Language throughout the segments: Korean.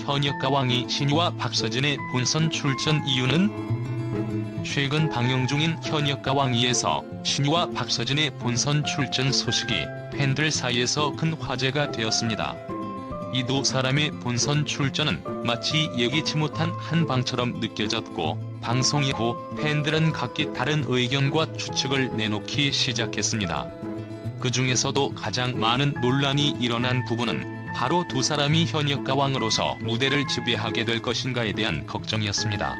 현역 가 왕이 신유와 박서진의 본선 출전 이유는 최근 방영 중인 현역 가 왕이에서 신유와 박서진의 본선 출전 소식이 팬들 사이에서 큰 화제가 되었습니다. 이 두 사람의 본선 출전은 마치 예기치 못한 한방처럼 느껴졌고 방송 이후 팬들은 각기 다른 의견과 추측을 내놓기 시작했습니다. 그 중에서도 가장 많은 논란이 일어난 부분은 바로 두 사람이 현역 가왕으로서 무대를 지배하게 될 것인가에 대한 걱정이었습니다.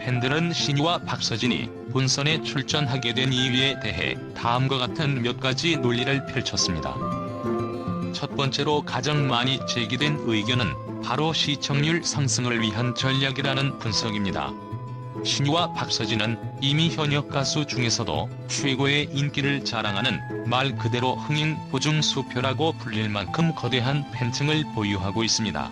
팬들은 신유와 박서진이 본선에 출전하게 된 이유에 대해 다음과 같은 몇 가지 논리를 펼쳤습니다. 첫 번째로 가장 많이 제기된 의견은 바로 시청률 상승을 위한 전략이라는 분석입니다. 신유와 박서진은 이미 현역 가수 중에서도 최고의 인기를 자랑하는 말 그대로 흥행 보증 수표라고 불릴 만큼 거대한 팬층을 보유하고 있습니다.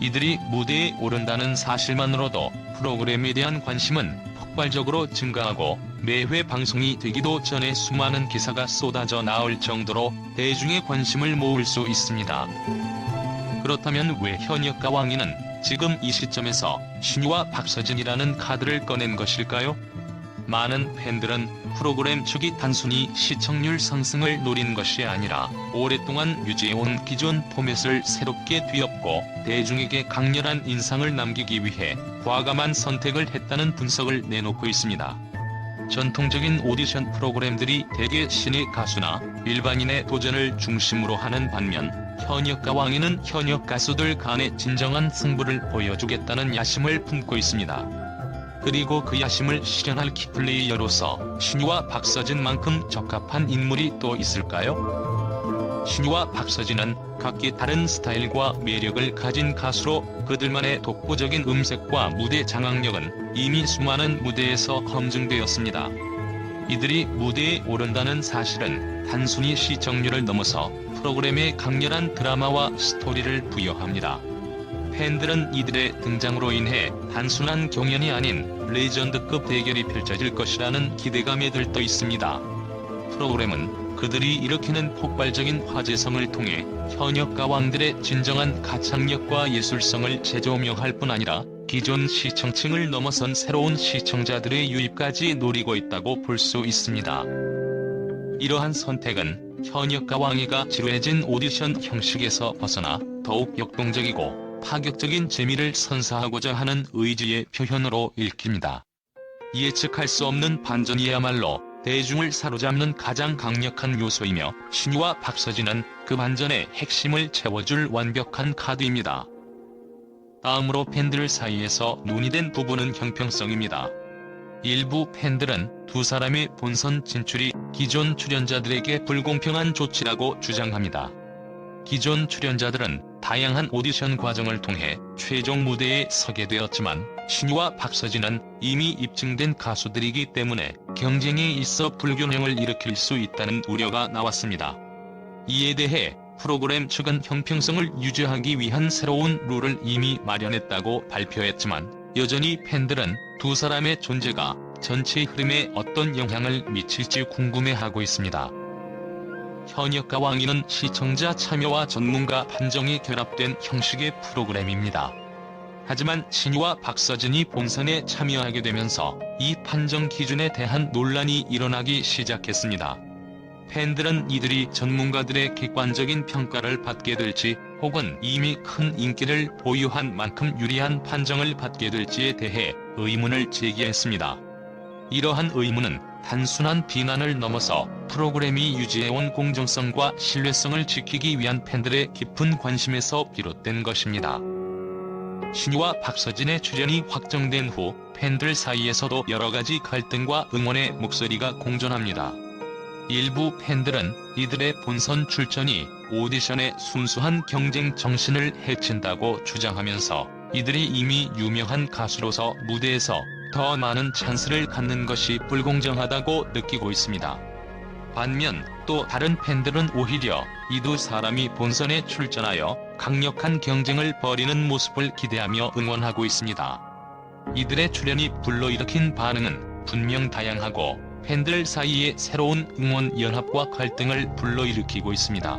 이들이 무대에 오른다는 사실만으로도 프로그램에 대한 관심은 폭발적으로 증가하고 매회 방송이 되기도 전에 수많은 기사가 쏟아져 나올 정도로 대중의 관심을 모을 수 있습니다. 그렇다면 왜 현역 가왕이는 지금 이 시점에서 신유와 박서진이라는 카드를 꺼낸 것일까요? 많은 팬들은 프로그램 측이 단순히 시청률 상승을 노린 것이 아니라 오랫동안 유지해온 기존 포맷을 새롭게 뒤엎고 대중에게 강렬한 인상을 남기기 위해 과감한 선택을 했다는 분석을 내놓고 있습니다. 전통적인 오디션 프로그램들이 대개 신의 가수나 일반인의 도전을 중심으로 하는 반면 현역 가왕이는 현역 가수들 간의 진정한 승부를 보여주겠다는 야심을 품고 있습니다. 그리고 그 야심을 실현할 키플레이어로서 신유와 박서진만큼 적합한 인물이 또 있을까요? 신유와 박서진은 각기 다른 스타일과 매력을 가진 가수로 그들만의 독보적인 음색과 무대 장악력은 이미 수많은 무대에서 검증되었습니다. 이들이 무대에 오른다는 사실은 단순히 시청률을 넘어서 프로그램에 강렬한 드라마와 스토리를 부여합니다. 팬들은 이들의 등장으로 인해 단순한 경연이 아닌 레전드급 대결이 펼쳐질 것이라는 기대감에 들떠 있습니다. 프로그램은 그들이 일으키는 폭발적인 화제성을 통해 현역 가왕들의 진정한 가창력과 예술성을 재조명할 뿐 아니라 기존 시청층을 넘어선 새로운 시청자들의 유입까지 노리고 있다고 볼 수 있습니다. 이러한 선택은 현역 가왕이가 지루해진 오디션 형식에서 벗어나 더욱 역동적이고 파격적인 재미를 선사하고자 하는 의지의 표현으로 읽힙니다. 예측할 수 없는 반전이야말로 대중을 사로잡는 가장 강력한 요소이며 신유와 박서진은 그 반전의 핵심을 채워줄 완벽한 카드입니다. 다음으로 팬들 사이에서 논의된 부분은 형평성입니다. 일부 팬들은 두 사람의 본선 진출이 기존 출연자들에게 불공평한 조치라고 주장합니다. 기존 출연자들은 다양한 오디션 과정을 통해 최종 무대에 서게 되었지만 신유와 박서진은 이미 입증된 가수들이기 때문에 경쟁에 있어 불균형을 일으킬 수 있다는 우려가 나왔습니다. 이에 대해 프로그램 측은 형평성을 유지하기 위한 새로운 룰을 이미 마련했다고 발표했지만 여전히 팬들은 두 사람의 존재가 전체 흐름에 어떤 영향을 미칠지 궁금해하고 있습니다. 현역 가왕이는 시청자 참여와 전문가 판정이 결합된 형식의 프로그램입니다. 하지만 신유와 박서진이 본선에 참여하게 되면서 이 판정 기준에 대한 논란이 일어나기 시작했습니다. 팬들은 이들이 전문가들의 객관적인 평가를 받게 될지 혹은 이미 큰 인기를 보유한 만큼 유리한 판정을 받게 될지에 대해 의문을 제기했습니다. 이러한 의문은 단순한 비난을 넘어서 프로그램이 유지해온 공정성과 신뢰성을 지키기 위한 팬들의 깊은 관심에서 비롯된 것입니다. 신유와 박서진의 출연이 확정된 후 팬들 사이에서도 여러 가지 갈등과 응원의 목소리가 공존합니다. 일부 팬들은 이들의 본선 출전이 오디션의 순수한 경쟁 정신을 해친다고 주장하면서 이들이 이미 유명한 가수로서 무대에서 더 많은 찬스를 갖는 것이 불공정하다고 느끼고 있습니다. 반면 또 다른 팬들은 오히려 이 두 사람이 본선에 출전하여 강력한 경쟁을 벌이는 모습을 기대하며 응원하고 있습니다. 이들의 출연이 불러일으킨 반응은 분명 다양하고 팬들 사이에 새로운 응원 연합과 갈등을 불러일으키고 있습니다.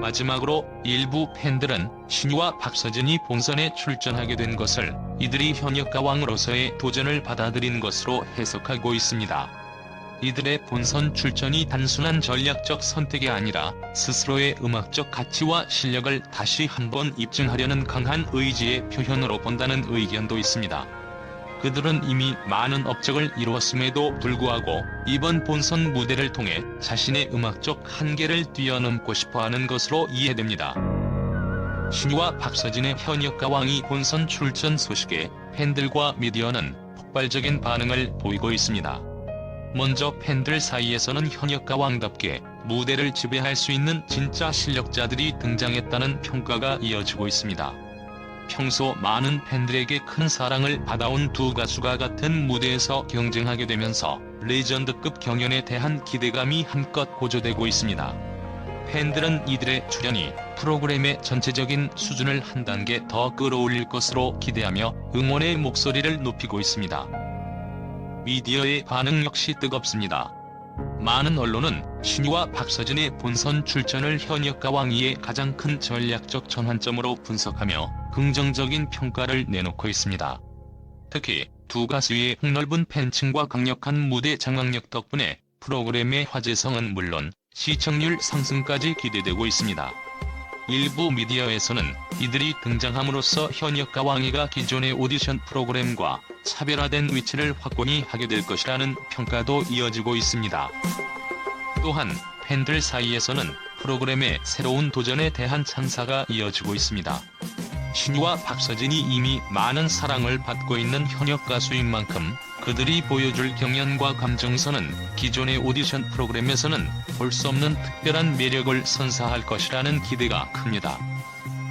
마지막으로 일부 팬들은 신유와 박서진이 본선에 출전하게 된 것을 이들이 현역 가왕으로서의 도전을 받아들인 것으로 해석하고 있습니다. 이들의 본선 출전이 단순한 전략적 선택이 아니라 스스로의 음악적 가치와 실력을 다시 한번 입증하려는 강한 의지의 표현으로 본다는 의견도 있습니다. 그들은 이미 많은 업적을 이루었음에도 불구하고 이번 본선 무대를 통해 자신의 음악적 한계를 뛰어넘고 싶어 하는 것으로 이해됩니다. 신유와 박서진의 현역 가왕이 본선 출전 소식에 팬들과 미디어는 폭발적인 반응을 보이고 있습니다. 먼저 팬들 사이에서는 현역가 왕답게 무대를 지배할 수 있는 진짜 실력자들이 등장했다는 평가가 이어지고 있습니다. 평소 많은 팬들에게 큰 사랑을 받아온 두 가수가 같은 무대에서 경쟁하게 되면서 레전드급 경연에 대한 기대감이 한껏 고조되고 있습니다. 팬들은 이들의 출연이 프로그램의 전체적인 수준을 한 단계 더 끌어올릴 것으로 기대하며 응원의 목소리를 높이고 있습니다. 미디어의 반응 역시 뜨겁습니다. 많은 언론은 신유와 박서진의 본선 출전을 현역 가왕이의 가장 큰 전략적 전환점으로 분석하며 긍정적인 평가를 내놓고 있습니다. 특히 두 가수의 폭넓은 팬층과 강력한 무대 장악력 덕분에 프로그램의 화제성은 물론 시청률 상승까지 기대되고 있습니다. 일부 미디어에서는 이들이 등장함으로써 현역가왕이가 기존의 오디션 프로그램과 차별화된 위치를 확고히 하게 될 것이라는 평가도 이어지고 있습니다. 또한 팬들 사이에서는 프로그램의 새로운 도전에 대한 찬사가 이어지고 있습니다. 신유와 박서진이 이미 많은 사랑을 받고 있는 현역 가수인 만큼 그들이 보여줄 경연과 감정선은 기존의 오디션 프로그램에서는 볼 수 없는 특별한 매력을 선사할 것이라는 기대가 큽니다.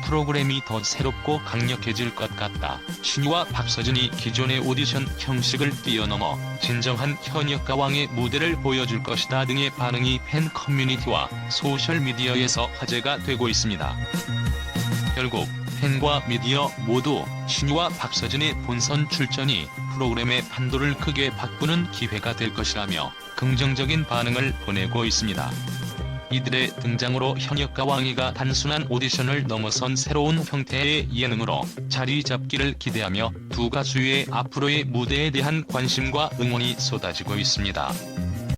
프로그램이 더 새롭고 강력해질 것 같다. 신유와 박서진이 기존의 오디션 형식을 뛰어넘어 진정한 현역가왕의 무대를 보여줄 것이다 등의 반응이 팬 커뮤니티와 소셜미디어에서 화제가 되고 있습니다. 결국 팬과 미디어 모두 신유와 박서진의 본선 출전이 프로그램의 판도를 크게 바꾸는 기회가 될 것이라며 긍정적인 반응을 보내고 있습니다. 이들의 등장으로 현역가왕이가 단순한 오디션을 넘어선 새로운 형태의 예능으로 자리 잡기를 기대하며 두 가수의 앞으로의 무대에 대한 관심과 응원이 쏟아지고 있습니다.